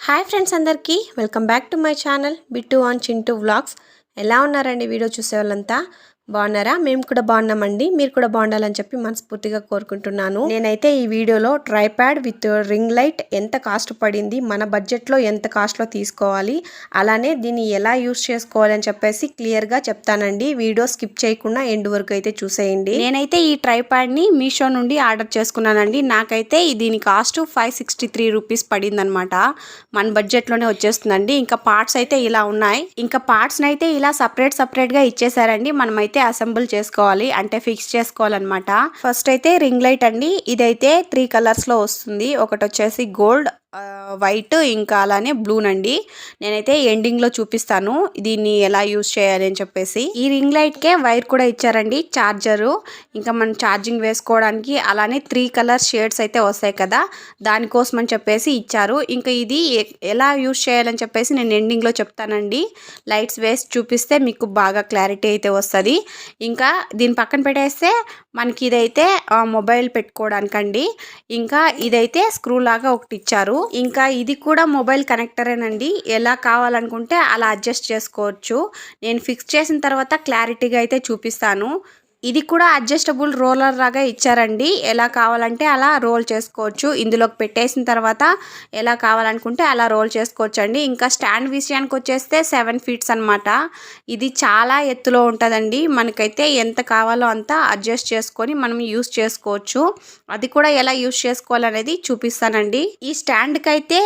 Hi friends అందరికీ welcome back to my channel Bittu and Chintu vlogs. ఎలా ఉన్నారండి video చూసే వాళ్ళంతా బాగున్నారా? మేము కూడా బాగున్నామండి. మీరు కూడా బాగుండాలని చెప్పి మనస్ఫూర్తిగా కోరుకుంటున్నాను. నేనైతే ఈ వీడియోలో ట్రైప్యాడ్ విత్ రింగ్ లైట్ ఎంత కాస్ట్ పడింది మన బడ్జెట్లో ఎంత కాస్ట్లో తీసుకోవాలి అలానే దీన్ని ఎలా యూస్ చేసుకోవాలని చెప్పేసి క్లియర్గా చెప్తానండి. వీడియో స్కిప్ చేయకుండా ఎండ్ వరకు అయితే చూసేయండి. నేనైతే ఈ ట్రైప్యాడ్ని మీషో నుండి ఆర్డర్ చేసుకున్నానండి. నాకైతే దీని cost five sixty three rupees పడిందనమాట. మన బడ్జెట్లోనే వచ్చేస్తుందండి. ఇంకా పార్ట్స్ అయితే ఇలా ఉన్నాయి. ఇంకా పార్ట్స్ని అయితే ఇలా సపరేట్ సపరేట్గా ఇచ్చేసారండి మనమైతే అసెంబుల్ చేసుకోవాలి అంటే ఫిక్స్ చేసుకోవాలన్నమాట. ఫస్ట్ అయితే రింగ్ లైట్ అండి. ఇదైతే త్రీ కలర్స్లో వస్తుంది. ఒకటి వచ్చేసి గోల్డ్ వైట్ ఇంకా అలానే బ్లూనండి నేనైతే ఎండింగ్లో చూపిస్తాను దీన్ని ఎలా యూస్ చేయాలి అని చెప్పేసి. ఈ రింగ్ లైట్కే వైర్ కూడా ఇచ్చారండి చార్జరు. ఇంకా మనం ఛార్జింగ్ వేసుకోవడానికి అలానే త్రీ కలర్ షేడ్స్ అయితే వస్తాయి కదా దానికోసం అని చెప్పేసి ఇచ్చారు. ఇంకా ఇది ఎలా యూస్ చేయాలని చెప్పేసి నేను ఎండింగ్లో చెప్తానండి. లైట్స్ వేసి చూపిస్తే మీకు బాగా క్లారిటీ అయితే వస్తుంది. ఇంకా దీని పక్కన పెట్టేస్తే మనకి ఇదైతే మొబైల్ పెట్టుకోవడానికండి. ఇంకా ఇదైతే స్క్రూ లాగా ఒకటి ఇచ్చారు. ఇంకా ఇది కూడా మొబైల్ కనెక్టరేనండి. ఎలా కావాలనుకుంటే అలా అడ్జస్ట్ చేసుకోవచ్చు. నేను ఫిక్స్ చేసిన తర్వాత క్లారిటీగా అయితే చూపిస్తాను. ఇది కూడా అడ్జస్టబుల్ రోలర్ లాగా ఇచ్చారండి. ఎలా కావాలంటే అలా రోల్ చేసుకోవచ్చు. ఇందులోకి పెట్టేసిన తర్వాత ఎలా కావాలనుకుంటే అలా రోల్ చేసుకోవచ్చు అండి ఇంకా స్టాండ్ విషయానికి వచ్చేస్తే సెవెన్ ఫీట్స్ అన్నమాట. ఇది చాలా ఎత్తులో ఉంటుందండి. మనకైతే ఎంత కావాలో అంత అడ్జస్ట్ చేసుకొని మనం యూస్ చేసుకోవచ్చు. అది కూడా ఎలా యూస్ చేసుకోవాలనేది చూపిస్తానండి. ఈ స్టాండ్కి అయితే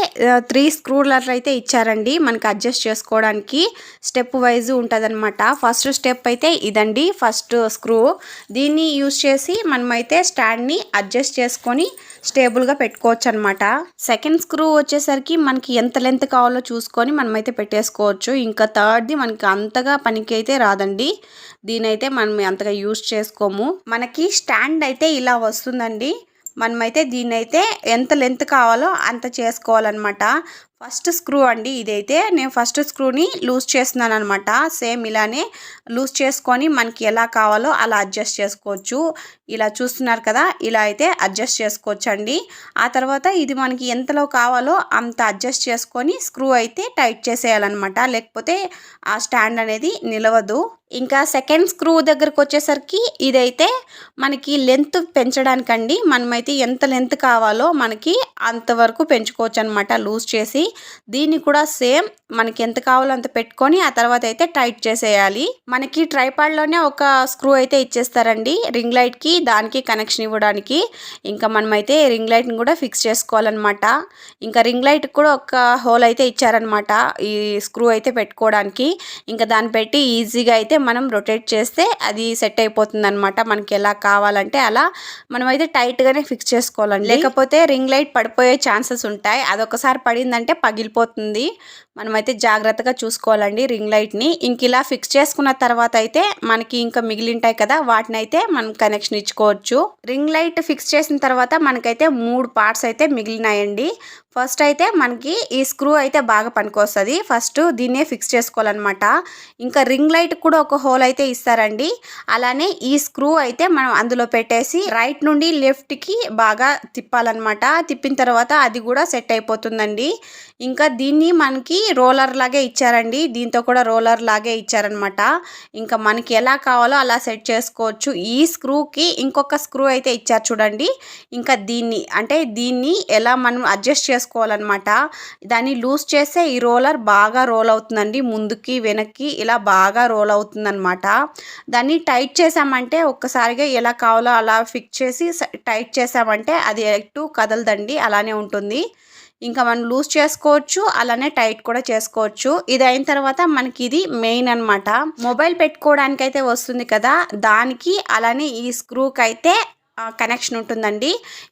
త్రీ స్క్రూలర్ అయితే ఇచ్చారండి మనకి అడ్జస్ట్ చేసుకోవడానికి. స్టెప్ వైజ్ ఉంటుందన్నమాట. ఫస్ట్ స్టెప్ అయితే ఇదండి. ఫస్ట్ స్క్రూ దీన్ని యూస్ చేసి మనమైతే స్టాండ్ని అడ్జస్ట్ చేసుకొని స్టేబుల్గా పెట్టుకోవచ్చు అనమాట సెకండ్ స్క్రూ వచ్చేసరికి మనకి ఎంత లెంత్ కావాలో చూసుకొని మనమైతే పెట్టేసుకోవచ్చు. ఇంకా థర్డ్ది మనకి అంతగా పనికి అయితే రాదండి. దీనైతే మనం అంతగా యూస్ చేసుకోము. మనకి స్టాండ్ అయితే ఇలా వస్తుందండి. మనమైతే దీన్నైతే ఎంత లెంత్ కావాలో అంత చేసుకోవాలన్నమాట ఫస్ట్ స్క్రూ అండి ఇదైతే. నేను ఫస్ట్ స్క్రూని లూజ్ చేస్తున్నాను అనమాట సేమ్ ఇలానే లూజ్ చేసుకొని మనకి ఎలా కావాలో అలా అడ్జస్ట్ చేసుకోవచ్చు. ఇలా చూస్తున్నారు కదా ఇలా అయితే అడ్జస్ట్ చేసుకోవచ్చు అండి ఆ తర్వాత ఇది మనకి ఎంతలో కావాలో అంత అడ్జస్ట్ చేసుకొని స్క్రూ అయితే టైట్ చేసేయాలన్నమాట. లేకపోతే ఆ స్టాండ్ అనేది నిలవదు. ఇంకా సెకండ్ స్క్రూ దగ్గరకు వచ్చేసరికి ఇదైతే మనకి లెంత్ పెంచడానికండి. మనమైతే ఎంత లెంత్ కావాలో మనకి అంతవరకు పెంచుకోవచ్చు అనమాట లూజ్ చేసి. దీన్ని కూడా సేమ్ మనకి ఎంత కావాలో అంత పెట్టుకొని ఆ తర్వాత అయితే టైట్ చేసేయాలి. మనకి ట్రైపాడ్లోనే ఒక స్క్రూ అయితే ఇచ్చేస్తారండి రింగ్ లైట్కి దానికి కనెక్షన్ ఇవ్వడానికి. ఇంకా మనమైతే రింగ్ లైట్ని కూడా ఫిక్స్ చేసుకోవాలన్నమాట. ఇంకా రింగ్ లైట్ కూడా ఒక హోల్ అయితే ఇచ్చారనమాట ఈ స్క్రూ అయితే పెట్టుకోవడానికి. ఇంకా దాన్ని పెట్టి ఈజీగా అయితే మనం రొటేట్ చేస్తే అది సెట్ అయిపోతుంది అనమాట మనకి ఎలా కావాలంటే అలా మనమైతే టైట్గానే ఫిక్స్ చేసుకోవాలండి. లేకపోతే రింగ్ లైట్ పడిపోయే ఛాన్సెస్ ఉంటాయి. అదొకసారి పడిందంటే పగిలిపోతుంది. మనమైతే జాగ్రత్తగా చూసుకోవాలండి రింగ్ లైట్ని ఇంక ఇలా ఫిక్స్ చేసుకున్న తర్వాత అయితే మనకి ఇంకా మిగిలింటాయి కదా వాటిని అయితే మనం కనెక్షన్ ఇచ్చుకోవచ్చు. రింగ్ లైట్ ఫిక్స్ చేసిన తర్వాత మనకైతే మూడు పార్ట్స్ అయితే మిగిలినాయండి. ఫస్ట్ అయితే మనకి ఈ స్క్రూ అయితే బాగా పనికొస్తుంది. ఫస్ట్ దీన్నే ఫిక్స్ చేసుకోవాలన్నమాట. ఇంకా రింగ్ లైట్ కూడా ఒక హోల్ అయితే ఇస్తారండి. అలానే ఈ స్క్రూ అయితే మనం అందులో పెట్టేసి రైట్ నుండి లెఫ్ట్కి బాగా తిప్పాలన్నమాట. తిప్పిన తర్వాత అది కూడా సెట్ అయిపోతుందండి. ఇంకా దీన్ని మనకి రోలర్ లాగే ఇచ్చారండి. దీంతో కూడా రోలర్ లాగే ఇచ్చారనమాట ఇంకా మనకి ఎలా కావాలో అలా సెట్ చేసుకోవచ్చు. ఈ స్క్రూకి ఇంకొక స్క్రూ అయితే ఇచ్చారు చూడండి. ఇంకా దీన్ని అంటే దీన్ని ఎలా మనం అడ్జస్ట్ చేసుకోవాలన్నమాట. దాన్ని లూజ్ చేస్తే ఈ రోలర్ బాగా రోల్ అవుతుందండి. ముందుకి వెనక్కి ఇలా బాగా రోల్ అవుతుందన్నమాట. దాన్ని టైట్ చేసామంటే ఒక్కసారిగా ఎలా కావాలో అలా ఫిక్స్ చేసి టైట్ చేసామంటే అది ఎటు కదలదండి. అలానే ఉంటుంది. ఇంకా మనం లూజ్ చేసుకోవచ్చు అలానే టైట్ కూడా చేసుకోవచ్చు. ఇది అయిన తర్వాత మనకి ఇది మెయిన్ అన్నమాట. మొబైల్ పెట్టుకోవడానికి అయితే వస్తుంది కదా దానికి అలానే ఈ స్క్రూకి అయితే కనెక్షన్ ఉంటుందండి.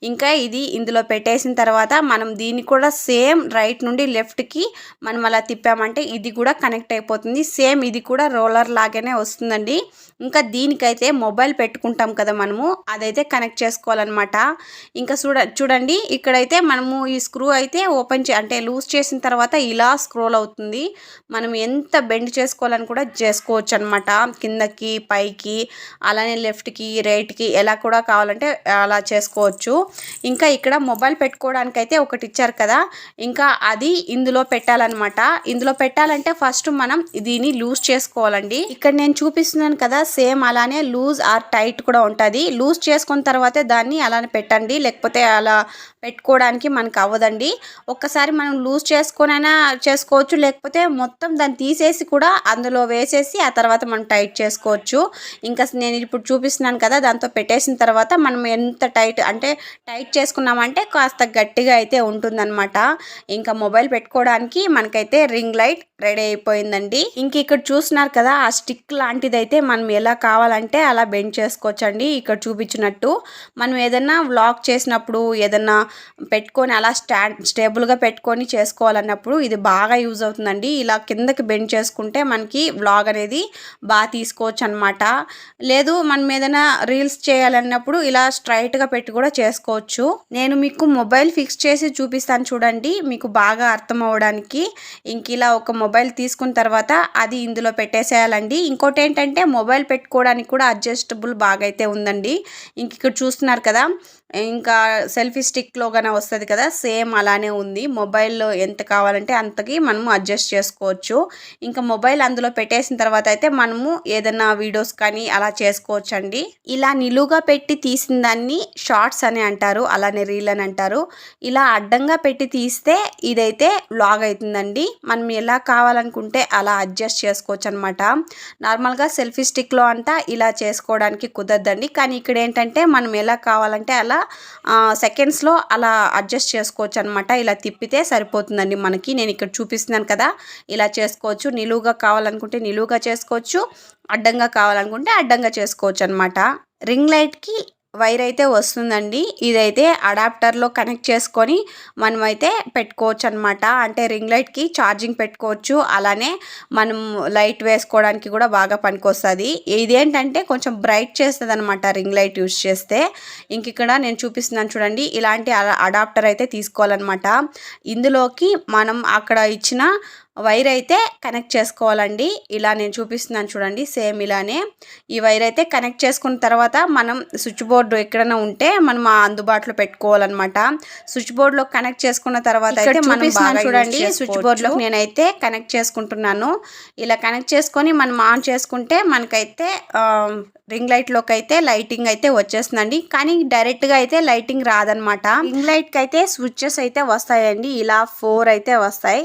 ఇంకా ఇది ఇందులో పెట్టేసిన తర్వాత మనం దీన్ని కూడా సేమ్ రైట్ నుండి లెఫ్ట్కి మనం అలా తిప్పామంటే ఇది కూడా కనెక్ట్ అయిపోతుంది. సేమ్ ఇది కూడా రోలర్ లాగానే వస్తుందండి. ఇంకా దీనికైతే మొబైల్ పెట్టుకుంటాం కదా మనము అదైతే కనెక్ట్ చేసుకోవాలన్నమాట. ఇంకా చూడ చూడండి ఇక్కడైతే మనము ఈ స్క్రూ అయితే ఓపెన్ చే అంటే లూజ్ చేసిన తర్వాత ఇలా స్క్రోల్ అవుతుంది. మనం ఎంత బెండ్ చేసుకోవాలని కూడా చేసుకోవచ్చు అనమాట కిందకి పైకి అలానే లెఫ్ట్కి రైట్కి ఎలా కూడా కావాలి కావాలంటే అలా చేసుకోవచ్చు. ఇంకా ఇక్కడ మొబైల్ పెట్టుకోవడానికి అయితే ఒకటి ఇచ్చారు కదా. ఇంకా అది ఇందులో పెట్టాలన్నమాట. ఇందులో పెట్టాలంటే ఫస్ట్ మనం దీన్ని లూజ్ చేసుకోవాలండి. ఇక్కడ నేను చూపిస్తున్నాను కదా సేమ్ అలానే లూజ్ ఆర్ టైట్ కూడా ఉంటుంది. లూజ్ చేసుకున్న తర్వాతే దాన్ని అలానే పెట్టండి. లేకపోతే అలా పెట్టుకోవడానికి మనకు అవ్వదండి. ఒక్కసారి మనం లూజ్ చేసుకునైనా చేసుకోవచ్చు. లేకపోతే మొత్తం దాన్ని తీసేసి కూడా అందులో వేసేసి ఆ తర్వాత మనం టైట్ చేసుకోవచ్చు. ఇంకా నేను ఇప్పుడు చూపిస్తున్నాను కదా దాంతో పెట్టేసిన తర్వాత మనం ఎంత టైట్ అంటే టైట్ చేసుకున్నామంటే కాస్త గట్టిగా అయితే ఉంటుందన్నమాట. ఇంకా మొబైల్ పెట్టుకోవడానికి మనకైతే రింగ్ లైట్ రెడీ అయిపోయిందండి. ఇంక ఇక్కడ చూస్తున్నారు కదా ఆ స్టిక్ లాంటిది అయితే మనం ఎలా కావాలంటే అలా బెండ్ చేసుకోవచ్చండి ఇక్కడ చూపించినట్టు. మనం ఏదైనా వ్లాగ్ చేసినప్పుడు ఏదైనా పెట్టుకొని అలా స్టాండ్ స్టేబుల్గా పెట్టుకొని చేసుకోవాలన్నప్పుడు ఇది బాగా యూజ్ అవుతుందండి. ఇలా కిందకి బెండ్ చేసుకుంటే మనకి వ్లాగ్ అనేది బాగా తీసుకోవచ్చు అనమాట లేదు మనం ఏదైనా రీల్స్ చేయాలన్నప్పుడు ఇలా స్ట్రైట్గా పెట్టి కూడా చేసుకోవచ్చు. నేను మీకు మొబైల్ ఫిక్స్ చేసి చూపిస్తాను చూడండి. మీకు బాగా అర్థం అవడానికి ఇంక ఇలా ఒక మొబైల్ తీసుకున్న తర్వాత అది ఇందులో పెట్టేసేయాలండి. ఇంకోటి ఏంటంటే మొబైల్ పెట్టుకోవడానికి కూడా అడ్జస్టబుల్ బాగా అయితే ఉందండి. ఇంక ఇక్కడ చూస్తున్నారు కదా ఇంకా సెల్ఫీ స్టిక్లో కానీ వస్తుంది కదా సేమ్ అలానే ఉంది. మొబైల్లో ఎంత కావాలంటే అంతకి మనము అడ్జస్ట్ చేసుకోవచ్చు. ఇంకా మొబైల్ అందులో పెట్టేసిన తర్వాత అయితే మనము ఏదైనా వీడియోస్ కానీ అలా చేసుకోవచ్చు అండి ఇలా నిలువుగా పెట్టి తీసిన దాన్ని షార్ట్స్ అని అంటారు అలానే రీల్ అని అంటారు. ఇలా అడ్డంగా పెట్టి తీస్తే ఇదైతే వ్లాగ్ అవుతుందండి మనం ఎలా కావాలనుకుంటే అలా అడ్జస్ట్ చేసుకోవచ్చు అనమాట నార్మల్గా సెల్ఫీ స్టిక్లో అంతా ఇలా చేసుకోవడానికి కుదరదండి. కానీ ఇక్కడ ఏంటంటే మనం ఎలా కావాలంటే అలా సెకండ్స్లో అలా అడ్జస్ట్ చేసుకోవచ్చు అనమాట ఇలా తిప్పితే సరిపోతుందండి మనకి. నేను ఇక్కడ చూపిస్తున్నాను కదా. ఇలా చేసుకోవచ్చు. నిలువుగా కావాలనుకుంటే నిలువుగా చేసుకోవచ్చు. అడ్డంగా కావాలనుకుంటే అడ్డంగా చేసుకోవచ్చు అనమాట రింగ్ లైట్కి వైర్ అయితే వస్తుందండి. ఇదైతే అడాప్టర్లో కనెక్ట్ చేసుకొని మనమైతే పెట్టుకోవచ్చు అనమాట అంటే రింగ్ లైట్కి ఛార్జింగ్ పెట్టుకోవచ్చు. అలానే మనం లైట్ వేసుకోవడానికి కూడా బాగా పనికొస్తుంది. ఇదేంటంటే కొంచెం బ్రైట్ చేస్తుంది అనమాట రింగ్ లైట్ యూస్ చేస్తే. ఇంక ఇక్కడ నేను చూపిస్తున్నాను చూడండి. ఇలాంటి అడాప్టర్ అయితే తీసుకోవాలన్నమాట ఇందులోకి మనం అక్కడ ఇచ్చిన వైర్ అయితే కనెక్ట్ చేసుకోవాలండి. ఇలా నేను చూపిస్తున్నాను చూడండి సేమ్ ఇలానే. ఈ వైర్ అయితే కనెక్ట్ చేసుకున్న తర్వాత మనం స్విచ్ బోర్డు ఎక్కడైనా ఉంటే మనం ఆ అందుబాటులో పెట్టుకోవాలన్నమాట. స్విచ్ బోర్డులో కనెక్ట్ చేసుకున్న తర్వాత అయితే మనం బాగా చూడండి స్విచ్ బోర్డులో నేనైతే కనెక్ట్ చేసుకుంటున్నాను. ఇలా కనెక్ట్ చేసుకొని మనం ఆన్ చేసుకుంటే మనకైతే రింగ్ లైట్లోకి అయితే లైటింగ్ అయితే వచ్చేస్తుందండి. కానీ డైరెక్ట్గా అయితే లైటింగ్ రాదనమాట రింగ్ లైట్కి అయితే స్విచ్చెస్ అయితే వస్తాయండి. ఇలా ఫోర్ అయితే వస్తాయి.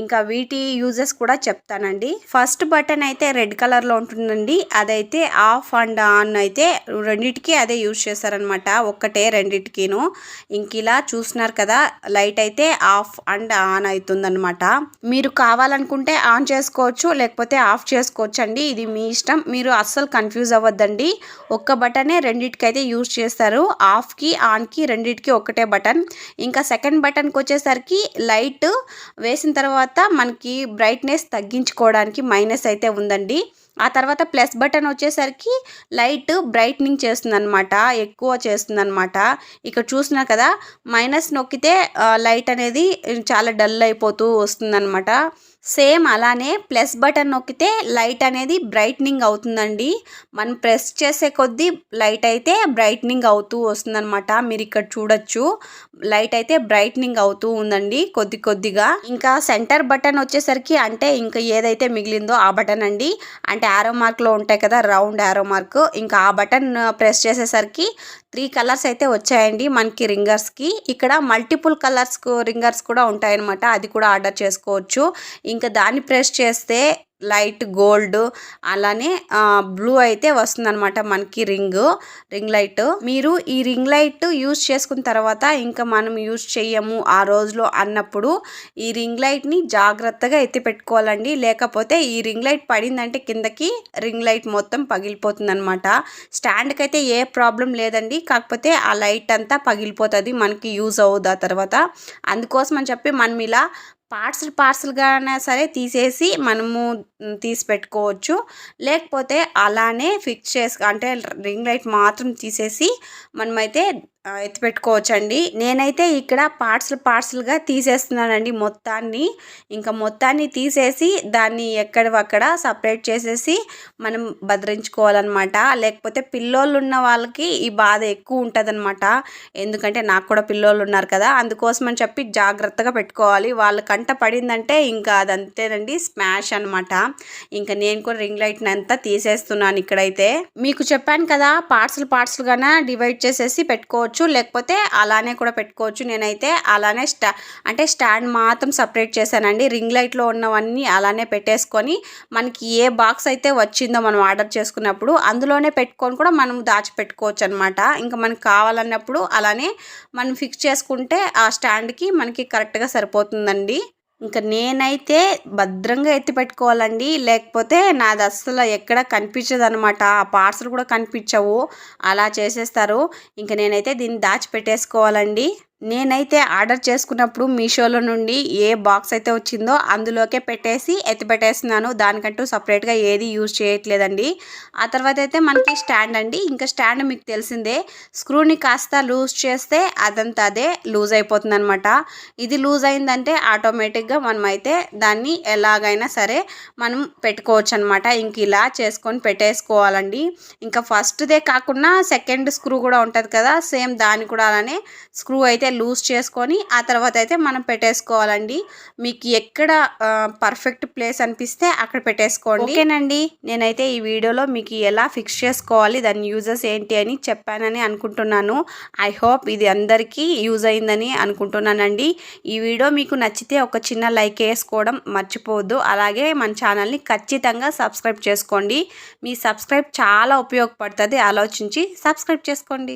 ఇంకా వీటి యూజెస్ కూడా చెప్తానండి. ఫస్ట్ బటన్ అయితే రెడ్ కలర్లో ఉంటుందండి. అదైతే ఆఫ్ అండ్ ఆన్ అయితే రెండిటికి అదే యూజ్ చేస్తారనమాట. ఒక్కటే రెండిటికిను. ఇంక ఇలా చూస్తున్నారు కదా లైట్ అయితే ఆఫ్ అండ్ ఆన్ అవుతుందన్నమాట మీరు కావాలనుకుంటే ఆన్ చేసుకోవచ్చు లేకపోతే ఆఫ్ చేసుకోవచ్చు అండి ఇది మీ ఇష్టం. మీరు అస్సలు కన్ఫ్యూజ్ అవ్వద్దండి. ఒక్క బటనే రెండిటికైతే అయితే యూజ్ చేస్తారు. ఆఫ్కి ఆన్కి రెండిటికి ఒకటే బటన్. ఇంకా సెకండ్ బటన్కి వచ్చేసరికి లైట్ వేసిన తర్వాత మనకి బ్రైట్నెస్ తగ్గించుకోవడానికి మైనస్ అయితే ఉందండి. ఆ తర్వాత ప్లస్ బటన్ వచ్చేసరికి లైట్ బ్రైట్నింగ్ చేస్తుందనమాట ఎక్కువ చేస్తుంది అనమాట ఇక్కడ చూసినా కదా మైనస్ నొక్కితే లైట్ అనేది చాలా డల్ అయిపోతూ వస్తుందనమాట సేమ్ అలానే ప్లస్ బటన్ నొక్కితే లైట్ అనేది బ్రైట్నింగ్ అవుతుందండి. మనం ప్రెస్ చేసే కొద్దీ లైట్ అయితే బ్రైట్నింగ్ అవుతూ వస్తుందన్నమాట. మీరు ఇక్కడ చూడొచ్చు. లైట్ అయితే బ్రైట్నింగ్ అవుతూ ఉందండి కొద్ది కొద్దిగా. ఇంకా సెంటర్ బటన్ వచ్చేసరికి అంటే ఇంకా ఏదైతే మిగిలిందో ఆ బటన్ అండి. అంటే ఆరో మార్క్లో ఉంటాయి కదా రౌండ్ ఆరో మార్క్. ఇంకా ఆ బటన్ ప్రెస్ చేసేసరికి త్రీ కలర్స్ అయితే వచ్చాయండి మనకి రింగర్స్కి. ఇక్కడ మల్టిపుల్ కలర్స్ రింగర్స్ కూడా ఉంటాయన్నమాట. అది కూడా ఆర్డర్ చేసుకోవచ్చు. ఇంకా దాన్ని ప్రెస్ చేస్తే లైట్ గోల్డ్ అలానే బ్లూ అయితే వస్తుందన్నమాట మనకి రింగ్ రింగ్ లైట్. మీరు ఈ రింగ్ లైట్ యూజ్ చేసుకున్న తర్వాత ఇంకా మనం యూజ్ చెయ్యము ఆ రోజులో అన్నప్పుడు ఈ రింగ్ లైట్ని జాగ్రత్తగా ఎత్తి పెట్టుకోవాలండి. లేకపోతే ఈ రింగ్ లైట్ పడిందంటే కిందకి రింగ్ లైట్ మొత్తం పగిలిపోతుంది అనమాట స్టాండ్కి అయితే ఏ ప్రాబ్లం లేదండి. కాకపోతే ఆ లైట్ అంతా పగిలిపోతుంది మనకి యూజ్ అవ్వదు ఆ తర్వాత. అందుకోసం అని చెప్పి మనం ఇలా పార్సల్ పార్సల్గానే అయినా సరే తీసేసి మనము తీసి పెట్టుకోవచ్చు. లేకపోతే అలానే ఫిక్స్ చేసు అంటే రింగ్ లైట్ మాత్రం తీసేసి మనమైతే ఎత్తిపెట్టుకోవచ్చండి. నేనైతే ఇక్కడ పార్ట్స్లు పార్ట్స్లుగా తీసేస్తున్నానండి మొత్తాన్ని. ఇంకా మొత్తాన్ని తీసేసి దాన్ని ఎక్కడవక్కడ సపరేట్ చేసేసి మనం భద్రించుకోవాలన్నమాట. లేకపోతే పిల్లోళ్ళు ఉన్న వాళ్ళకి ఈ బాధ ఎక్కువ ఉంటుందన్నమాట. ఎందుకంటే నాకు కూడా పిల్లోళ్ళు ఉన్నారు కదా. అందుకోసం అని చెప్పి జాగ్రత్తగా పెట్టుకోవాలి. వాళ్ళ కంట పడిందంటే ఇంకా అదంతేనండి స్మాష్ అన్నమాట. ఇంకా నేను కూడా రింగ్ లైట్ని అంతా తీసేస్తున్నాను ఇక్కడైతే. మీకు చెప్పాను కదా పార్ట్స్లు పార్ట్స్లుగానే డివైడ్ చేసేసి పెట్టుకోవచ్చు. లేకపోతే అలానే కూడా పెట్టుకోవచ్చు. నేనైతే అలానే స్టా అంటే స్టాండ్ మాత్రం సపరేట్ చేశానండి. రింగ్ లైట్లో ఉన్నవన్నీ అలానే పెట్టేసుకొని మనకి ఏ బాక్స్ అయితే వచ్చిందో మనం ఆర్డర్ చేసుకున్నప్పుడు అందులోనే పెట్టుకొని కూడా మనం దాచిపెట్టుకోవచ్చు అనమాట ఇంకా మనకు కావాలన్నప్పుడు అలానే మనం ఫిక్స్ చేసుకుంటే ఆ స్టాండ్కి మనకి కరెక్ట్గా సరిపోతుందండి. ఇంకా నేనైతే భద్రంగా ఎత్తి పెట్టుకోవాలండి. లేకపోతే నాది అస్సలు ఎక్కడ కనిపించదు అనమాట ఆ పార్సల్ కూడా కనిపించవు. అలా చేసేస్తారు. ఇంకా నేనైతే దీన్ని దాచిపెట్టేసుకోవాలండి. నేనైతే ఆర్డర్ చేసుకున్నప్పుడు మీషోలో నుండి ఏ బాక్స్ అయితే వచ్చిందో అందులోకే పెట్టేసి ఎత్తిపెట్టేస్తున్నాను దానికంటూ సపరేట్గా ఏది యూజ్ చేయట్లేదండి. ఆ తర్వాత అయితే మనకి స్టాండ్ అండి. ఇంకా స్టాండ్ మీకు తెలిసిందే. స్క్రూని కాస్త లూజ్ చేస్తే అదంతా అదే లూజ్ అయిపోతుంది అనమాట ఇది లూజ్ అయిందంటే ఆటోమేటిక్గా మనం అయితే దాన్ని ఎలాగైనా సరే మనం పెట్టుకోవచ్చు అనమాట ఇంక ఇలా చేసుకొని పెట్టేసుకోవాలండి. ఇంకా ఫస్ట్దే కాకుండా సెకండ్ స్క్రూ కూడా ఉంటుంది కదా సేమ్ దాన్ని కూడా అలానే స్క్రూ అయితే లూజ్ చేసుకొని ఆ తర్వాత అయితే మనం పెట్టేసుకోవాలండి. మీకు ఎక్కడ పర్ఫెక్ట్ ప్లేస్ అనిపిస్తే అక్కడ పెట్టేసుకోండి. ఓకేనండి. నేనైతే ఈ వీడియోలో మీకు ఎలా ఫిక్స్ చేసుకోవాలి దాని యూజెస్ ఏంటి అని చెప్పానని అనుకుంటున్నాను. ఐ హోప్ ఇది అందరికీ యూజ్ అయిందని అనుకుంటున్నానండి. ఈ వీడియో మీకు నచ్చితే ఒక చిన్న లైక్ వేసుకోవడం మర్చిపోవద్దు. అలాగే మన ఛానల్ని ఖచ్చితంగా సబ్స్క్రైబ్ చేసుకోండి. మీ సబ్స్క్రైబ్ చాలా ఉపయోగపడుతుంది. ఆలోచించి సబ్స్క్రైబ్ చేసుకోండి.